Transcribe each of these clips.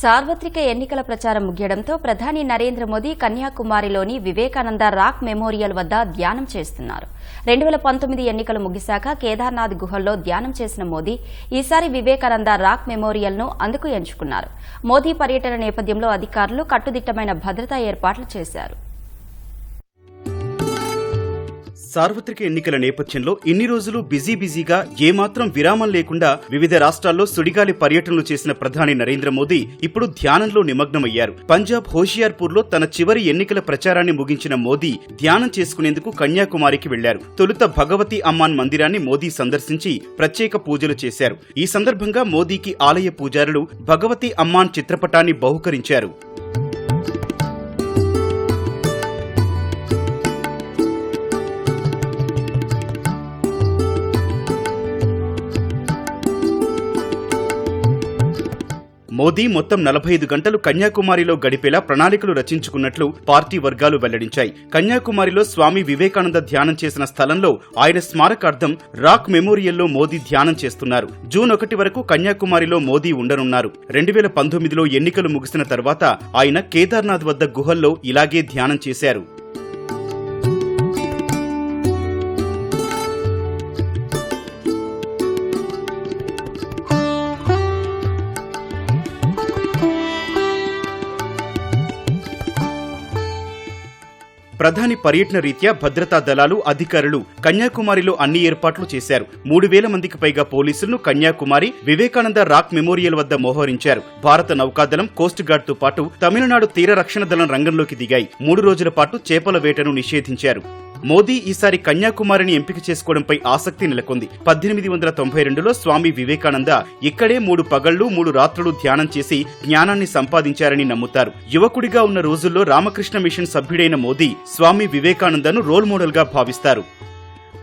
సార్వత్రిక ఎన్నికల ప్రచారం ముగియడంతో ప్రధాని నరేంద్ర మోదీ కన్యాకుమారిలోని వివేకానంద రాక్ మెమోరియల్ వద్ద ధ్యానం చేస్తున్నారు. రెండు వేల పంతొమ్మిది ఎన్నికలు ముగిశాక కేదార్నాథ్ గుహల్లో ధ్యానం చేసిన మోదీ ఈసారి వివేకానంద రాక్ మెమోరియల్ను అందుకు ఎంచుకున్నారు. మోదీ పర్యటన నేపథ్యంలో అధికారులు కట్టుదిట్టమైన భద్రతా ఏర్పాట్లు చేశారు. సార్వత్రిక ఎన్నికల నేపథ్యంలో ఇన్ని రోజులు బిజీ బిజీగా ఏమాత్రం విరామం లేకుండా వివిధ రాష్ట్రాల్లో సుడిగాలి పర్యటనలు చేసిన ప్రధాని నరేంద్ర మోదీ ఇప్పుడు ధ్యానంలో నిమగ్నమయ్యారు. పంజాబ్ హోషియార్పూర్లో తన చివరి ఎన్నికల ప్రచారాన్ని ముగించిన మోదీ ధ్యానం చేసుకునేందుకు కన్యాకుమారికి వెళ్ళారు. తొలుత భగవతి అమ్మాన్ మందిరాన్ని మోదీ సందర్శించి ప్రత్యేక పూజలు చేశారు. ఈ సందర్భంగా మోదీకి ఆలయ పూజారులు భగవతి అమ్మాన్ చిత్రపటాన్ని బహుకరించారు. మోదీ మొత్తం నలభై ఐదు గంటలు కన్యాకుమారిలో గడిపేలా ప్రణాళికలు రచించుకున్నట్లు పార్టీ వర్గాలు వెల్లడించాయి. కన్యాకుమారిలో స్వామి వివేకానంద ధ్యానం చేసిన స్థలంలో ఆయన స్మారకార్థం రాక్ మెమోరియల్లో మోదీ ధ్యానం చేస్తున్నారు. జూన్ ఒకటి వరకు కన్యాకుమారిలో మోదీ ఉండనున్నారు. రెండు వేల పంతొమ్మిదిలో ఎన్నికలు ముగిసిన తర్వాత ఆయన కేదార్నాథ్ వద్ద గుహల్లో ఇలాగే ధ్యానం చేశారు. ప్రధాని పర్యటన రీత్యా భద్రతా దళాలు అధికారులు కన్యాకుమారిలో అన్ని ఏర్పాట్లు చేశారు. మూడు వేల మందికి పైగా పోలీసులను కన్యాకుమారి వివేకానంద రాక్ మెమోరియల్ వద్ద మోహరించారు. భారత నౌకాదళం కోస్ట్ గార్డ్తో పాటు తమిళనాడు తీర రక్షణ దళం రంగంలోకి దిగాయి. మూడు రోజుల పాటు చేపల వేటను నిషేధించారు. మోదీ ఈసారి కన్యాకుమారిని ఎంపిక చేసుకోవడంపై ఆసక్తి నెలకొంది. పద్దెనిమిది వందల తొంభై రెండులో స్వామి వివేకానంద ఇక్కడే మూడు పగళ్ళు మూడు రాత్రులు ధ్యానం చేసి జ్ఞానాన్ని సంపాదించారని నమ్ముతారు. యువకుడిగా ఉన్న రోజుల్లో రామకృష్ణ మిషన్ సభ్యుడైన మోదీ స్వామి వివేకానందను రోల్ మోడల్గా భావిస్తారు.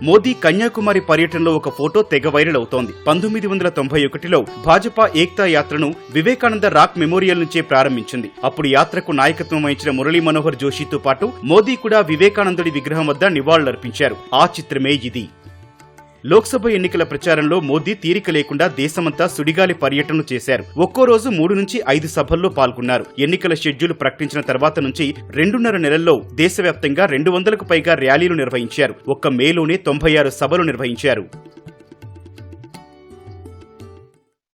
మోదీ కన్యాకుమారి పర్యటనలో ఒక ఫోటో తెగ వైరల్ అవుతోంది. పంతొమ్మిది వందల తొంభై ఒకటిలో భాజపా ఏక్తా యాత్రను వివేకానంద రాక్ మెమోరియల్ నుంచే ప్రారంభించింది. అప్పుడు యాత్రకు నాయకత్వం వహించిన మురళీ మనోహర్ జోషితో పాటు మోదీ కూడా వివేకానందుడి విగ్రహం వద్ద నివాళులర్పించారు. ఆ చిత్రమే ఇది. లోక్సభ ఎన్నికల ప్రచారంలో మోదీ తీరిక లేకుండా దేశమంతా సుడిగాలి పర్యటన చేశారు. ఒక్కో రోజు మూడు నుంచి ఐదు సభల్లో పాల్గొన్నారు. ఎన్నికల షెడ్యూల్ ప్రకటించిన తర్వాత నుంచి రెండున్నర నెలల్లో దేశవ్యాప్తంగా రెండు వందలకు పైగా ర్యాలీలు నిర్వహించారు. ఒక్క మేలోనే తొంభై ఆరు సభలు నిర్వహించారు.